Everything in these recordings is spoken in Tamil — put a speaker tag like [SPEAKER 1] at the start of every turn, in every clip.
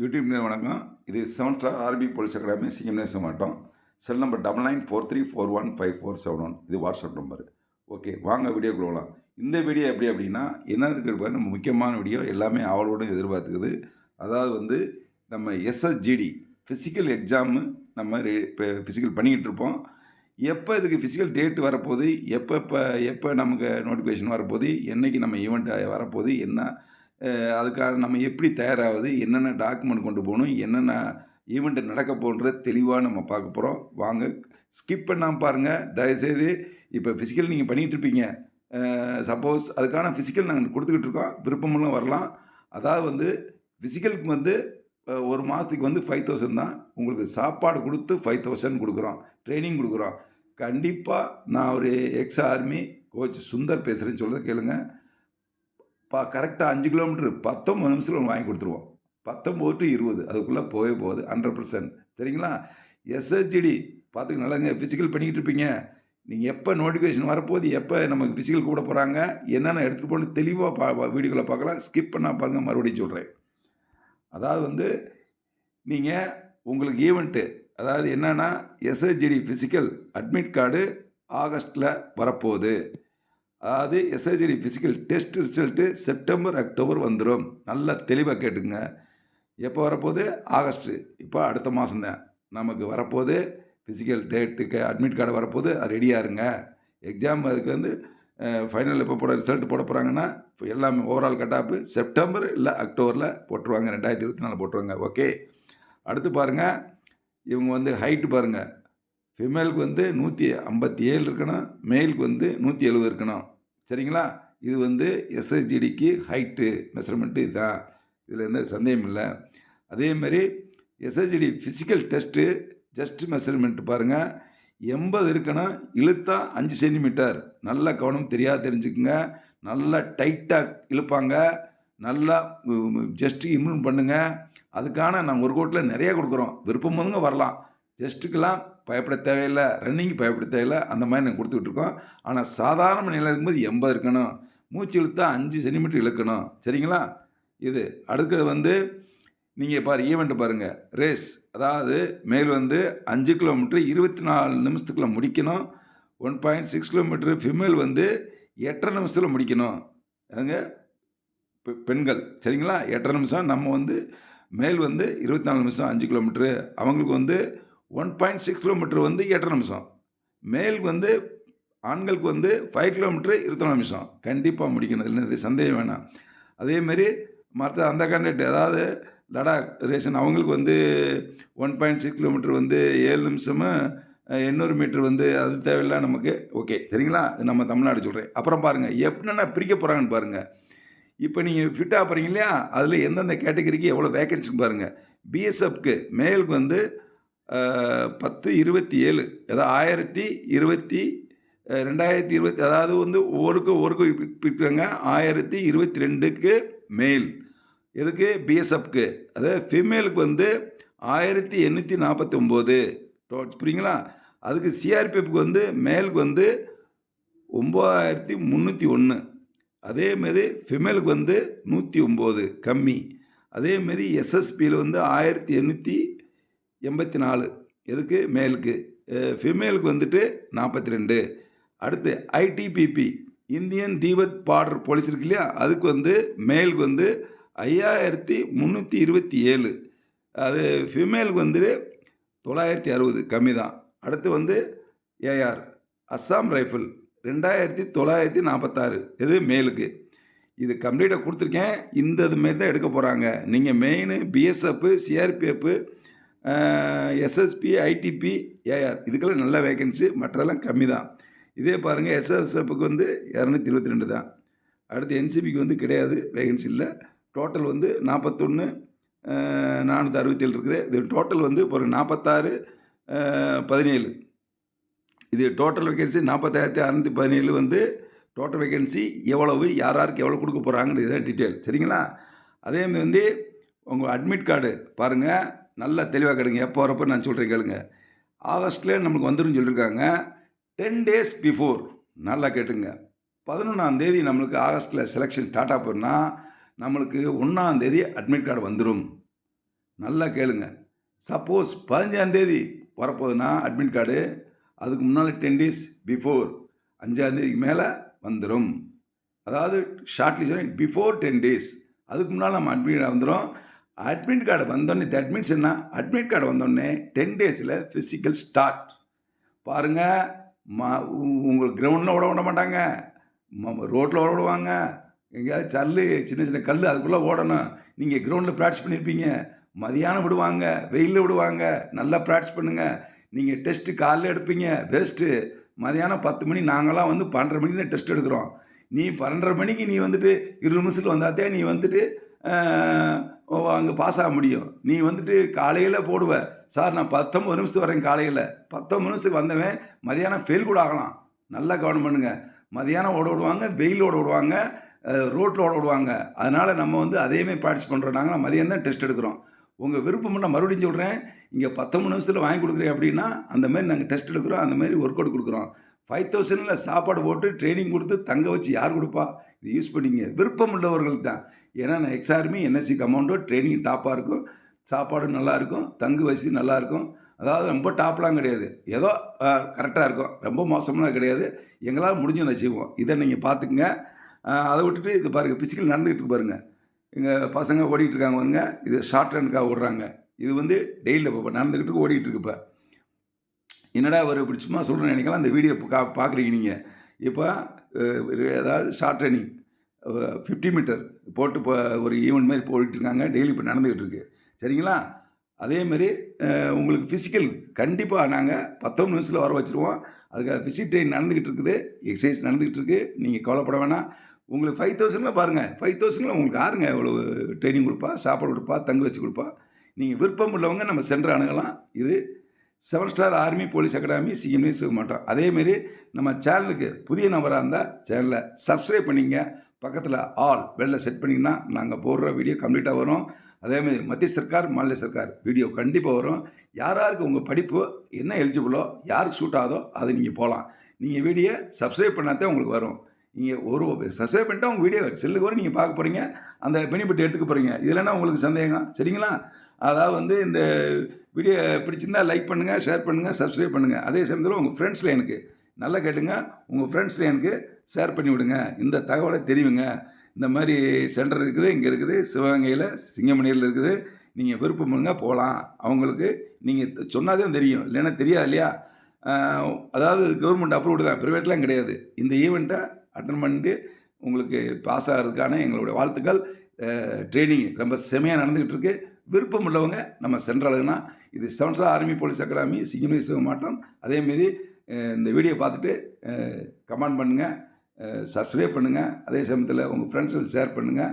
[SPEAKER 1] யூடியூப் வணக்கம். இது seven star army police academy. CM நேச மாட்டோம். Cell number double nine four three four one five four seven one. இது வாட்ஸ்அப் நம்பர். ஓகே வாங்க வீடியோ கொடுக்கலாம் இந்த வீடியோ எப்படி அப்படின்னா என்னதுக்கு பாருங்க நம்ம முக்கியமான வீடியோ எல்லாமே அவளோட எதிர்பார்த்துக்குது. அதாவது வந்து நம்ம எஸ்எஸ்ஜிடி ஃபிசிக்கல் எக்ஸாமு நம்ம இப்போ ஃபிசிக்கல் பண்ணிக்கிட்டு இருப்போம். எப்போ இதுக்கு ஃபிசிக்கல் டேட் வரப்போகுது? எப்போ எப்போ எப்போ நமக்கு நோட்டிஃபிகேஷன் வரப்போகுது? என்னைக்கு நம்ம ஈவெண்ட் வரப்போகுது? என்ன அதுக்காக நம்ம எப்படி தயாராகுது என்னென்ன டாக்குமெண்ட் கொண்டு போகணும் என்னென்ன ஈவெண்ட் நடக்க போகிறது தெளிவாக நம்ம பார்க்க போகிறோம் வாங்க ஸ்கிப் பண்ணாமல் பாருங்கள் தயவுசெய்து இப்போ ஃபிசிக்கல் நீங்கள் பண்ணிகிட்ருப்பீங்க சப்போஸ் அதுக்கான ஃபிசிக்கல் நாங்கள் கொடுத்துக்கிட்டு இருக்கோம். விருப்பமெல்லாம் வரலாம். அதாவது வந்து ஃபிசிக்கலுக்கு வந்து ஒரு மாதத்துக்கு வந்து ஃபைவ் தௌசண்ட் தான். உங்களுக்கு சாப்பாடு கொடுத்து ஃபைவ் தௌசண்ட் கொடுக்குறோம். ட்ரைனிங் கொடுக்குறோம். கண்டிப்பாக நான் ஒரு எக்ஸ் ஆர்மி கோச் சுந்தர் பேசுகிறேன்னு சொல்கிறத கேளுங்கள் பா கரெக்டாக அஞ்சு கிலோமீட்ரு பத்தொம்பது நிமிஷத்தில் வாங்கி கொடுத்துருவோம். பத்தொம்போது டு இருபது அதுக்குள்ளே போகவே போகுது ஹண்ட்ரட் பர்சன்ட் சரிங்களா? எஸ்ஹெச்டி பார்த்துக்க நல்லாங்க ஃபிசிக்கல் பண்ணிக்கிட்டு இருப்பீங்க. நீங்கள் எப்போ நோட்டிஃபிகேஷன் வரப்போகுது எப்போ நமக்கு ஃபிசிக்கல் கூட போகிறாங்க என்னென்ன எடுத்துகிட்டு போகணும் தெளிவாக பா வீடியோவில் பார்க்கலாம். ஸ்கிப் பண்ணால் பாருங்கள் மறுபடியும் சொல்கிறேன் அதாவது வந்து நீங்கள் உங்களுக்கு ஈவெண்ட்டு அதாவது என்னென்னா எஸ்ஹெச்டி ஃபிசிக்கல் அட்மிட் கார்டு ஆகஸ்ட்டில் வரப்போகுது. அதாவது எஸ்ஹெச்டி physical test result September October வந்துடும் நல்லா தெளிவாக கேட்டுங்க எப்போ வரப்போகுது? ஆகஸ்ட்டு இப்போ அடுத்த மாதம்தான் நமக்கு வரப்போகுது. ஃபிசிக்கல் டேட்டுக்கு அட்மிட் கார்டு வரப்போகுது. ரெடியாக இருங்க. எக்ஸாம் அதுக்கு வந்து ஃபைனல் எப்போ போட ரிசல்ட் போட போகிறாங்கன்னா இப்போ எல்லாமே ஓவரால் கட்டாப்பு செப்டம்பர் இல்லை அக்டோபரில் போட்டுருவாங்க. ரெண்டாயிரத்தி இருபத்தி நாலு போட்டுருவாங்க. ஓகே அடுத்து பாருங்கள் இவங்க வந்து ஹைட்டு பாருங்கள் ஃபீமேலுக்கு வந்து நூற்றி ஐம்பத்தி ஏழு இருக்கணும். மேலுக்கு வந்து நூற்றி எழுபது இருக்கணும். சரிங்களா? இது வந்து எஸ்எஸ்ஜிடிக்கு ஹைட்டு மெஷர்மெண்ட்டு இதுதான். இதில் எந்த சந்தேகம் இல்லை. அதேமாரி SSGD physical test just measurement பாருங்கள் எண்பது இருக்கணும் இழுத்தா அஞ்சு சென்டிமீட்டர் நல்ல கவனம் தெரியாது தெரிஞ்சுக்குங்க. நல்லா டைட்டாக இழுப்பாங்க. நல்லா ஜஸ்ட்டு இம்ப்ரூவ் பண்ணுங்கள் அதுக்கான நாங்கள் ஒரு கோட்டில் நிறைய கொடுக்குறோம். விருப்பம் வந்துங்க வரலாம். டெஸ்ட்டுக்கெல்லாம் பயப்பட தேவையில்லை ரன்னிங் பயப்பட தேவையில்லை அந்த மாதிரி நாங்கள் கொடுத்துட்ருக்கோம் ஆனால் சாதாரண நிலை இருக்கும்போது எண்பது இருக்கணும் மூச்சு இழுத்தா அஞ்சு சென்டிமீட்டர் இழுக்கணும் சரிங்களா? இது அடுத்தது வந்து நீங்கள் பாரு ஈவெண்ட்டு பாருங்கள் ரேஸ் அதாவது மேல் வந்து அஞ்சு கிலோமீட்டர் இருபத்தி நாலு நிமிஷத்துக்குள்ளே முடிக்கணும் one point six kilometre female வந்து எட்டரை நிமிஷத்தில் முடிக்கணும். அதுங்க பெ- பெண்கள் சரிங்களா? எட்டரை நிமிஷம் நம்ம வந்து மேல் வந்து இருபத்தி நாலு நிமிஷம் அஞ்சு கிலோமீட்ரு அவங்களுக்கு வந்து ஒன் பாயிண்ட் சிக்ஸ் கிலோமீட்டர் வந்து எட்டரை நிமிஷம். மேலுக்கு வந்து ஆண்களுக்கு வந்து ஃபைவ் கிலோமீட்ரு இருபத்தி நிமிஷம். கண்டிப்பாக முடிக்கணும் இல்லை இது சந்தேகம் வேணாம். அதேமாரி மற்ற அந்த கேண்டிடேட் அதாவது லடாக் ரேஷன் அவங்களுக்கு வந்து ஒன் பாயிண்ட் சிக்ஸ் கிலோமீட்டர் வந்து ஏழு நிமிஷமும் எண்ணூறு மீட்டர் வந்து அது தேவையில்லை நமக்கு. ஓகே சரிங்களா? இது நம்ம தமிழ்நாடு சொல்கிறேன் அப்புறம் பாருங்கள் எப்படின்னா பிரிக்க போகிறாங்கன்னு பாருங்கள் இப்போ நீங்கள் ஃபிட்டாக போகிறீங்க இல்லையா? அதில் எந்தெந்த கேட்டகரிக்கு எவ்வளோ வேகன்சி பாருங்கள் பிஎஸ்எஃப்க்கு மேலுக்கு வந்து பத்து இருபத்தி ஏழு. அதாவது ஆயிரத்தி இருபத்தி ரெண்டாயிரத்தி இருபத்தி அதாவது வந்து ஒவ்வொருக்கு ஒவ்வொருக்கு பிரிக்கிறாங்க ஆயிரத்தி இருபத்தி ரெண்டுக்கு மேல். எதுக்கு? பிஎஸ்எஃப்க்கு அதாவது ஃபீமேலுக்கு வந்து ஆயிரத்தி எண்ணூற்றி நாற்பத்தி ஒம்பது புரியுங்களா? அதுக்கு சிஆர்பிஎஃப்க்கு வந்து மேலுக்கு வந்து ஒம்பதாயிரத்தி முந்நூற்றி ஒன்று அதேமாரி ஃபெமேலுக்கு வந்து நூற்றி ஒம்பது கம்மி. அதேமாரி எஸ்எஸ்பியில் வந்து ஆயிரத்தி எண்ணூற்றி எண்பத்தி நாலு. எதுக்கு? மேலுக்கு ஃபிமேலுக்கு வந்துட்டு நாற்பத்தி ரெண்டு. அடுத்து ITBP Indian Tibet border police இருக்கு இல்லையா? அதுக்கு வந்து மேலுக்கு வந்து ஐயாயிரத்தி முந்நூற்றி இருபத்தி ஏழு. அது ஃபீமேலுக்கு வந்து தொள்ளாயிரத்தி அறுபது கம்மி தான் அடுத்து வந்து ஏஆர் அஸ்ஸாம் ரைஃபிள் ரெண்டாயிரத்தி தொள்ளாயிரத்தி நாற்பத்தாறு இது மேலுக்கு இது கம்ப்ளீட்டாக கொடுத்துருக்கேன். இந்த இது மாரி தான் எடுக்க போகிறாங்க நீங்கள் main BSF CRPF SSB ITB AR இதுக்கெல்லாம் நல்ல வேகன்சி மற்றதெல்லாம் கம்மி தான் இதே பாருங்கள் எஸ்எஸ்எஃப்க்கு வந்து இரநூத்தி இருபத்தி ரெண்டு தான். அடுத்து என்சிபிக்கு வந்து கிடையாது வேகன்சி இல்லை. டோட்டல் வந்து நாற்பத்தொன்று நானூற்றி அறுபத்தேழு இருக்குது. இது டோட்டல் வந்து இப்போ ஒரு நாற்பத்தாறு பதினேழு. இது டோட்டல் வேகன்சி நாற்பத்தாயிரத்தி அறநூற்றி பதினேழு வந்து டோட்டல் வேகன்சி எவ்வளவு யார் யாருக்கு எவ்வளோ கொடுக்க போகிறாங்கன்னு இதுதான் டீட்டெயில் சரிங்களா? அதே மாதிரி வந்து உங்கள் அட்மிட் கார்டு பாருங்கள் நல்லா தெளிவாக கேளுங்க. எப்போ வரப்போ நான் சொல்கிறேன் கேளுங்க. ஆகஸ்ட்லேயே நமக்கு வந்துடும் சொல்லியிருக்காங்க டென் டேஸ் பிஃபோர் நல்லா கேட்டுங்க. பதினொன்றாம் தேதி நம்மளுக்கு ஆகஸ்ட்டில் செலெக்ஷன் ஸ்டார்ட் ஆகும்னா நம்மளுக்கு ஒன்றாம் தேதி அட்மிட் கார்டு வந்துடும் நல்லா கேளுங்க. சப்போஸ் பதினஞ்சாந்தேதி வரப்போகுதுன்னா அட்மிட் கார்டு அதுக்கு முன்னால் டென் டேஸ் பிஃபோர் அஞ்சாந்தேதிக்கு மேலே வந்துடும் அதாவது ஷார்ட்லி சொன்னேன். பிஃபோர் டென் டேஸ் அதுக்கு முன்னால் நம்ம அட்மிட் கார்டு வந்துடும் அட்மிட் கார்டு வந்தோடனே தட் மீன்ஸ் என்ன? அட்மிட் கார்டு வந்தோடனே டென் டேஸில் ஃபிசிக்கல் ஸ்டார்ட் பாருங்கள் மா உங்கள் உங்களுக்கு கிரவுண்டில் ஓட விட மாட்டாங்க. ரோட்டில் ஓட விடுவாங்க. எங்கேயாவது சல்லு சின்ன சின்ன கல் அதுக்குள்ளே ஓடணும். நீங்கள் கிரவுண்டில் ப்ராக்டிஸ் பண்ணியிருப்பீங்க மதியானம் விடுவாங்க வெயிலில் விடுவாங்க. நல்லா ப்ராக்டிஸ் பண்ணுங்கள் நீங்கள் டெஸ்ட்டு காலைல எடுப்பீங்க. பெஸ்ட்டு மதியானம் பத்து மணி நாங்களாம் வந்து பன்னெண்டரை மணிக்கு டெஸ்ட் எடுக்கிறோம். நீ பன்னெண்டரை மணிக்கு நீ வந்துட்டு இருபது நிமிஷத்தில் வந்தாத்தே நீ வந்துட்டு அங்கே பாஸ் ஆக முடியும். நீ வந்துட்டு காலையில் போடுவ. சார் நான் பத்தொம்பது நிமிஷத்துக்கு வரேன் காலையில். பத்தொம்பது நிமிஷத்துக்கு வந்தவன் மதியானம் ஃபெயில் கூட ஆகலாம். நல்லா கவனம் பண்ணுங்க. மதியானம் ஓட விடுவாங்க வெயில் ஓட விடுவாங்க ரோட்டில் ஓட விடுவாங்க. அதனால் நம்ம வந்து அதேமாதிரி ப்ராக்டிஸ் பண்ணுறோம் நாங்கள் மதியம் தான் டெஸ்ட் எடுக்கிறோம். உங்கள் விருப்பம் நான் மறுபடியும் சொல்கிறேன் இங்கே பத்தொம்பது நிமிஷத்தில் வாங்கி கொடுக்குறேன் அப்படின்னா அந்த மாதிரி நாங்கள் டெஸ்ட் எடுக்கிறோம். அந்த மாதிரி ஒர்க் அவுட் கொடுக்குறோம். ஃபைவ் தௌசண்டில் சாப்பாடு போட்டு ட்ரைனிங் கொடுத்து தங்க வச்சு யார் கொடுப்பா? இது யூஸ் பண்ணிங்க விருப்பம் உள்ளவர்களுக்கு தான் ஏன்னா நான் எக்ஸார்மி என்எஸ்சி கமௌண்டோ ட்ரைனிங் டாப்பாக இருக்கும். சாப்பாடும் நல்லாயிருக்கும் தங்கு வசதி நல்லாயிருக்கும் அதாவது ரொம்ப டாப்லாம் கிடையாது. ஏதோ கரெக்டாக இருக்கும். ரொம்ப மோசம்லாம் கிடையாது. எங்களால் முடிஞ்சதை செய்வோம். இதை நீங்கள் பார்த்துக்குங்க. அதை விட்டுட்டு இது பாருங்கள் பிசிக்கல் நடந்துக்கிட்டு பாருங்கள் எங்கள் பசங்க ஓடிக்கிட்டு இருக்காங்க பாருங்க. இது ஷார்ட் ரனுக்காக ஓடுறாங்க. இது வந்து டெய்லியில் இப்போ நடந்துக்கிட்டு ஓடிக்கிட்டு இருக்கு இப்போ. என்னடா ஒரு இப்படி சும்மா சொல்கிறேன்னு நினைக்கலாம்? அந்த வீடியோ கா பார்க்குறீங்க நீங்கள் இப்போ ஏதாவது ஷார்ட் ரன்னிங் ஃபிஃப்டி மீட்டர் போட்டு இப்போ ஒரு ஈவெண்ட் மாதிரி போயிட்டு இருக்காங்க. டெய்லி இப்போ நடந்துக்கிட்டு இருக்கு. சரிங்களா? அதேமாரி உங்களுக்கு ஃபிசிக்கல் கண்டிப்பாக நாங்கள் பத்தொம்பது நிமிஷத்தில் வர வச்சுருவோம். அதுக்காக ஃபிசிக் ட்ரெயின் நடந்துக்கிட்டு இருக்குது. எக்ஸசைஸ் நடந்துக்கிட்டு இருக்குது நீங்கள் கவலைப்பட வேணாம். உங்களுக்கு ஃபைவ் தௌசண்டில் பாருங்கள் ஃபைவ் தௌசண்டில் உங்களுக்கு யாருங்க இவ்வளோ ட்ரைனிங் கொடுப்பா? சாப்பாடு கொடுப்பா? தங்க வச்சு கொடுப்பா? நீங்கள் விருப்பம் உள்ளவங்க நம்ம சென்று அணுகலாம். இது seven star army police academy CMA சொல்ல மாட்டோம் அதேமாரி நம்ம சேனலுக்கு புதிய நபராக இருந்தால் சேனலை சப்ஸ்கிரைப் பண்ணிங்க பக்கத்தில் ஆல் வெளில செட் பண்ணிங்கன்னா நாங்கள் போடுற வீடியோ கம்ப்ளீட்டாக வரும். அதேமாதிரி மத்திய சர்க்கார் மாநில சர்க்கார் வீடியோ கண்டிப்பாக வரும். யார் யாருக்கு உங்கள் படிப்பு என்ன எலிஜிபிளோ யாருக்கு சூட் ஆகுதோ அதை நீங்கள் போகலாம் நீங்கள் வீடியோ சப்ஸ்கிரைப் பண்ணாதே உங்களுக்கு வரும். நீங்கள் ஒரு சப்ஸ்கிரைப் பண்ணிட்டு உங்கள் வீடியோ செல்லுக்கு வரும் நீங்கள் பார்க்க போகிறீங்க அந்த பெனிஃபிட் எடுத்துக்க போகிறீங்க இதுலன்னா உங்களுக்கு சந்தேகம்? சரிங்களா? அதாவது வந்து இந்த வீடியோ பிடிச்சிருந்தா லைக் பண்ணுங்கள் ஷேர் பண்ணுங்கள் சப்ஸ்கிரைப் பண்ணுங்கள் அதே சமயத்தில் உங்கள் ஃப்ரெண்ட்ஸில் எனக்கு நல்லா கேட்டுங்க. உங்கள் ஃப்ரெண்ட்ஸில் எனக்கு ஷேர் பண்ணி விடுங்க. இந்த தகவலை தெரியுங்க இந்த மாதிரி சென்டர் இருக்குது இங்கே இருக்குது சிவகங்கையில் சிங்கமணியில் இருக்குது. நீங்கள் விருப்பம் பண்ணுங்க போகலாம் அவங்களுக்கு நீங்கள் சொன்னாதான் தெரியும். இல்லைன்னா தெரியாது இல்லையா? அதாவது கவர்மெண்ட் அப்ரூவ்டு தான். ப்ரைவேட்லாம் கிடையாது. இந்த ஈவெண்ட்டை அட்டன் பண்ணிட்டு உங்களுக்கு பாஸ் ஆகிறதுக்கான எங்களுடைய வாழ்த்துக்கள். ட்ரைனிங் ரொம்ப செமையாக நடந்துக்கிட்டு இருக்கு. விருப்பம் உள்ளவங்க நம்ம சென்றாளுங்கன்னா இது seven star army police academy Singamani சிவ மாட்டோம் அதேமாரி இந்த வீடியோ பார்த்துட்டு கமெண்ட் பண்ணுங்கள் சப்ஸ்கிரைப் பண்ணுங்கள் அதே சமயத்தில் உங்கள் ஃப்ரெண்ட்ஸுக்கு ஷேர் பண்ணுங்கள்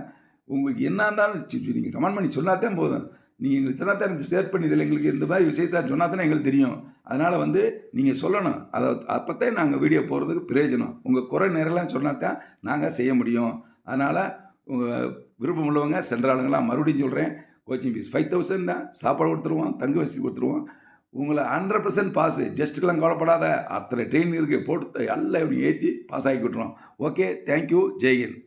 [SPEAKER 1] உங்களுக்கு என்ன இருந்தாலும் நீங்கள் கமெண்ட் பண்ணி சொன்னாதான் போதும். நீங்கள் எங்களுக்கு சொன்னாதான் எனக்கு ஷேர் பண்ணி இதில் எங்களுக்கு இந்த மாதிரி விஷயத்த சொன்னாதானே எங்களுக்கு தெரியும். அதனால் வந்து நீங்கள் சொல்லணும். அதை அப்போத்தான் நாங்கள் வீடியோ போகிறதுக்கு பிரயோஜனம். உங்கள் குறை நேரெல்லாம் சொன்னாதான் நாங்கள் செய்ய முடியும். அதனால் உங்கள் விருப்பம் உள்ளவங்க சென்ற ஆளுங்களாம் மறுபடியும் சொல்கிறேன் கோச்சிங் ஃபீஸ் ஃபைவ் தௌசண்ட் தான். சாப்பாடு கொடுத்துருவோம் தங்கு வசதி கொடுத்துருவோம். உங்களை ஹண்ட்ரட் பர்சன்ட் பாஸு ஜஸ்ட்டுக்கெல்லாம் கவலைப்படாத. அத்தனை ட்ரெயின் இருக்குது போட்டு எல்லாம் இவனு ஏற்றி பாஸ் ஆகி விட்டுறோம் ஓகே தேங்க்யூ ஜெய்ஹிந்த்